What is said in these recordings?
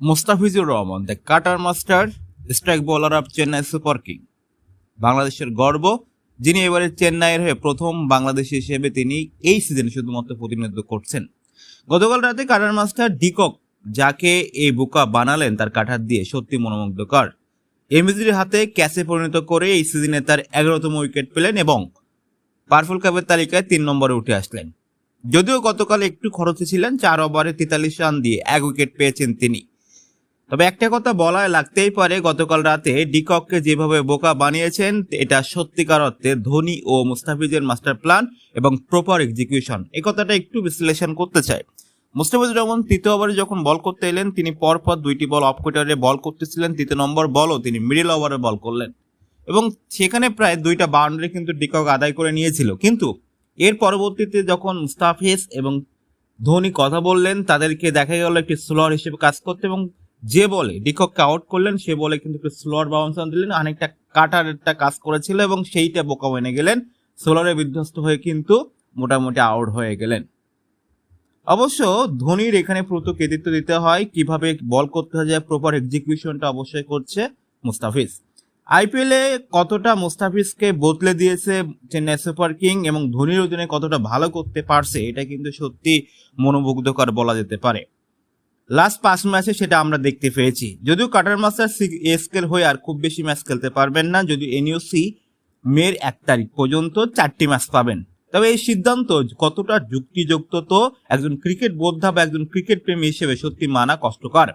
Mustafizur Rahman, the cutter master, strike bowler of Chennai super king. বাংলাদেশের গর্ব, যিনি এবারে চেন্নাইয়ের হয়ে প্রথম বাংলাদেশি হিসেবে তিনি এই সিজনে শুধুমাত্র প্রতিনিধিত্ব করছেন। গতকাল রাতে কাটার মাস্টার ডিকক যাকে এই বোকা বানালেন, তার কাঠার দিয়ে সত্যি মনোমুগ্ধকর। এমএসডির হাতে ক্যাচে পরিণত করে এই সিজনে তার এগারোতম উইকেট পেলেন এবং পারফুল কাপের তালিকায় তিন নম্বরে উঠে আসলেন। যদিও গতকাল একটু খরচে ছিলেন, চার ওভারে তেতাল্লিশ রান দিয়ে এক উইকেট পেয়েছেন তিনি। তবে একটা কথা বলায় লাগতেই পারে, গতকাল রাতে ডিকককে যেভাবে বোকা বানিয়েছেন, এটা সত্যিকার অর্থে ধোনি ও মুস্তাফিজের মাস্টার প্ল্যান এবং প্রপার এক্সিকিউশন। এই কথাটা একটু বিশ্লেষণ করতে চাই। মুস্তাফিজুর রহমান তৃতীয় ওভারে যখন বল করতে এলেন, তিনি পরপর দুইটি বল অফ কোয়ার্টারে বল করতেছিলেন, তৃতীয় নম্বর বলও তিনি মিডল ওভারে বল করলেন। এবং সেখানে প্রায় দুইটা বাউন্ডারি কিন্তু ডিকক আদায় করে নিয়েছিল। কিন্তু এর পরবর্তীতে যখন মুস্তাফিজ এবং ধোনি কথা বললেন, তাদেরকে দেখা গেল একটি স্লোয়ার হিসেবে কাজ করতে এবং যে বলে, ডিকককে আউট করলেন, সে বলে কিন্তু একটু স্লোয়ার বাউন্সার দিলেন, অনেকটা কাটার একটা কাজ করেছিল এবং সেইটা বোকা মেনে গেলেন। সোলারে বিধ্বস্ত হয়ে কিন্তু মোটামুটি আউট হয়ে গেলেন। অবশ্য ধোনির এখানে প্রত কৃতিত্ব দিতে হয়, কীভাবে বল করতে হয় প্রপার এক্সিকিউশনটা অবশ্যই করছে মুস্তাফিজ। আইপিএলে কতটা মুস্তাফিজকে বদলে দিয়েছে চেন্নাই সুপার কিং এবং ধোনির অধীনে কতটা ভালো করতে পারছে, এটা কিন্তু সত্যি মনোমুগ্ধকর বলা যেতে পারে। লাস্ট পাঁচ ম্যাচে সেটা আমরা দেখতে পেয়েছি। যদিও কাটার মাস্টার এসকের হয়ে আর খুব বেশি ম্যাচ খেলতে পারবেন না যদি এনইউসি মের এক তারিখ পর্যন্ত চারটি ম্যাচ পাবেন। তবে এই সিদ্ধান্ত কতটা যুক্তিযুক্ত তো একজন ক্রিকেট বোদ্ধা বা একজন ক্রিকেট প্রেমী হিসেবে সত্যি মানা কষ্টকর।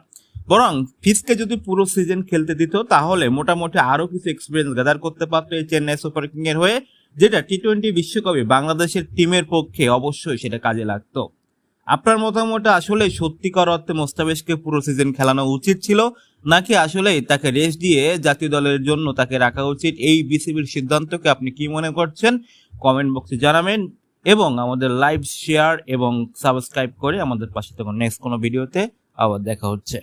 বরং ফিসকে যদি পুরো সিজন খেলতে দিত, তাহলে মোটামুটি আরও কিছু এক্সপিরিয়েন্স গ্যাদার করতে পারতো এই চেন্নাই সুপার কিংয়ের হয়ে, যেটা টি টোয়েন্টি বিশ্বকাপে বাংলাদেশের টিমের পক্ষে অবশ্যই সেটা কাজে লাগতো। আপনার মতামত আসলে সত্যিকার অর্থে মোস্তাবেশকে পুরো সিজন খেলানো উচিত ছিল, নাকি আসলেই তাকে রেস্ট দিয়ে জাতীয় দলের জন্য তাকে রাখা উচিত? এই বিসিবির সিদ্ধান্তকে আপনি কি মনে করছেন? কমেন্ট বক্সে জানাবেন, এবং আমাদের লাইভ শেয়ার এবং সাবস্ক্রাইব করে আমাদের পাশে থাকুন। নেক্সট কোনো ভিডিওতে আবার দেখা হচ্ছে।